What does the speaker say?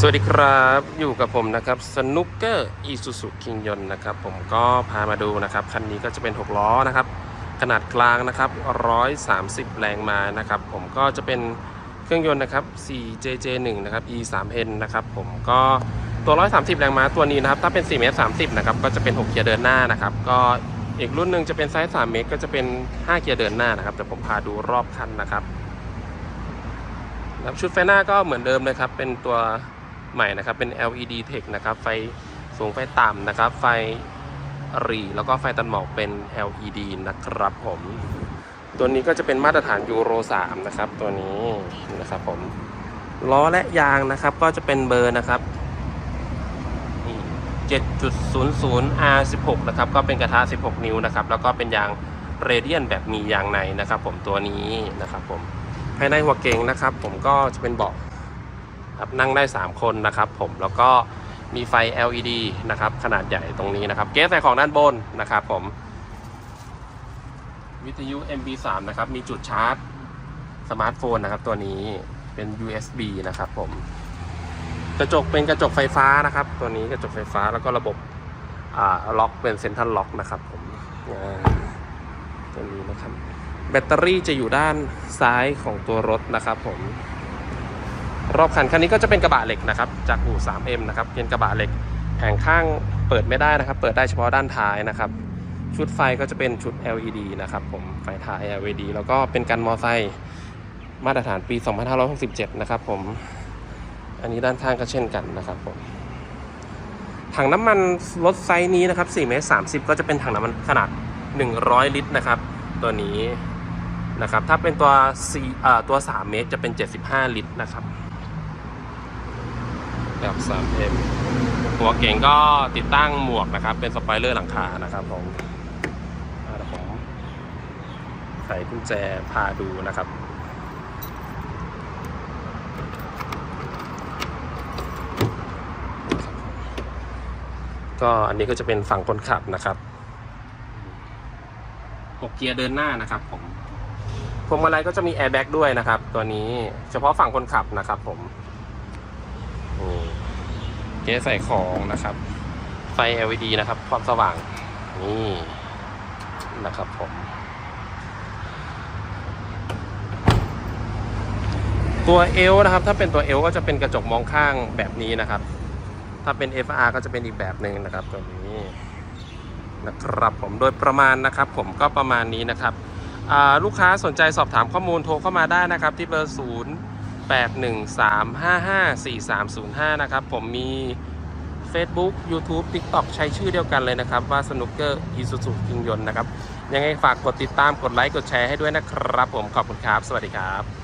สวัสดีครับอยู่กับผมนะครับสนุกเกอร์อีซูซูคิงยนนะครับ ผมก็พามาดูนะครับ คันนี้ก็จะเป็น 6 ล้อนะครับ ขนาดกลางนะครับ 130 แรงม้านะครับ ผมก็จะเป็นเครื่องยนต์นะครับ 4JJ1 นะครับ E3N นะครับ ผมก็ตัว 130 แรงม้าตัวนี้นะครับ ถ้าเป็น4เมตร30 นะครับ ก็จะเป็น 6 เกียร์เดินหน้านะครับ ก็อีกรุ่นหนึ่งจะเป็นไซส์3เมตรก็จะเป็น 5 เกียร์เดินหน้านะครับแต่ผมพาดูรอบคันนะครับชุดไฟหน้าก็เหมือนเดิมเลยครับเป็นตัว ใหม่นะครับเป็น LED Tech นะครับไฟสูงไฟต่ำนะครับ ไฟหรีแล้วก็ไฟตันหมอกเป็น LED นะครับผม ตัวนี้ก็จะเป็นมาตรฐานยูโร 3 นะครับ ตัวนี้นะครับผมล้อและยางนะครับก็จะเป็นเบอร์นะครับนี่7.00 R16 นะครับก็เป็นกระทะ 16 นิ้วนะครับแล้วก็เป็นยางเรเดียนแบบมียางในนะครับ ผมตัวนี้นะครับผมภายในหัวเก๋งนะครับ ผมก็จะเป็นเบาะ ครับนั่งได้ 3 คนนะครับผมแล้วก็มีไฟ LED นะครับขนาดใหญ่ตรงนี้นะครับ เกสใส่ของด้านบนนะครับผม วิทยุ MB3 นะครับมีจุดชาร์จสมาร์ทโฟนนะครับตัวนี้เป็น USB นะครับผมกระจกเป็นกระจกไฟฟ้านะครับ ตัวนี้กระจกไฟฟ้าแล้วก็ระบบล็อกเป็นเซ็นทรัลล็อกนะครับผมตัวนี้นะครับ แบตเตอรี่จะอยู่ด้านซ้ายของตัวรถนะครับผม รอบคันคันนี้ก็จะเป็นกระบะเหล็กนะครับจากอู่ 3M นะครับเป็นกระบะเหล็กแผงข้างเปิดไม่ได้นะครับ เปิดได้เฉพาะด้านท้ายนะครับชุดไฟก็จะเป็นชุด LED นะครับผมไฟท้าย LED แล้วก็เป็นกันมอไซค์มาตรฐานปี 2567 นะครับผมอันนี้ด้านข้างก็เช่นกันนะครับผมถังน้ำมันรถไซส์นี้นะครับ4เมตร30 ก็จะเป็นถังน้ำมันขนาด 100 ลิตรนะครับ ตัวนี้นะครับถ้าเป็นตัว4เอ่อตัว 3 เมตรจะเป็น 75 ลิตรนะครับ แบบ 3M หัวเก่งก็ติดตั้งหมวกนะครับ เป็นสปอยเลอร์หลังคานะครับผมอ่าเดี๋ยวผมไขกุญแจพาดูนะครับก็อันนี้ก็จะเป็นฝั่งคนขับนะครับหกเกียร์เดินหน้านะครับผมพวงมาลัยก็จะมีแอร์แบ็กด้วยนะครับ ตัวนี้เฉพาะฝั่งคนขับนะครับผม เก๊ใส่ของนะครับ ไฟ LED นะครับ ความสว่าง นี่นะครับผม ตัวเอลนะครับ ถ้าเป็นตัวเอลก็จะเป็นกระจกมองข้างแบบนี้นะครับ ถ้าเป็น FR ก็จะเป็นอีกแบบหนึ่งนะครับตัวนี้นะครับผมโดยประมาณนะครับผมก็ประมาณนี้นะครับลูกค้าสนใจสอบถามข้อมูลโทรเข้ามาได้นะครับที่เบอร์0 8 1 3 5 5 4 3 0 5 นะครับ ผมมี Facebook YouTube TikTok ใช้ชื่อเดียวกันเลยนะครับ ว่าสนุกเกอร์อีซูซูกิงยนนะครับ ยังไงฝากกดติดตามกดไลค์กดแชร์ให้ด้วยนะครับ ผมขอบคุณครับ สวัสดีครับ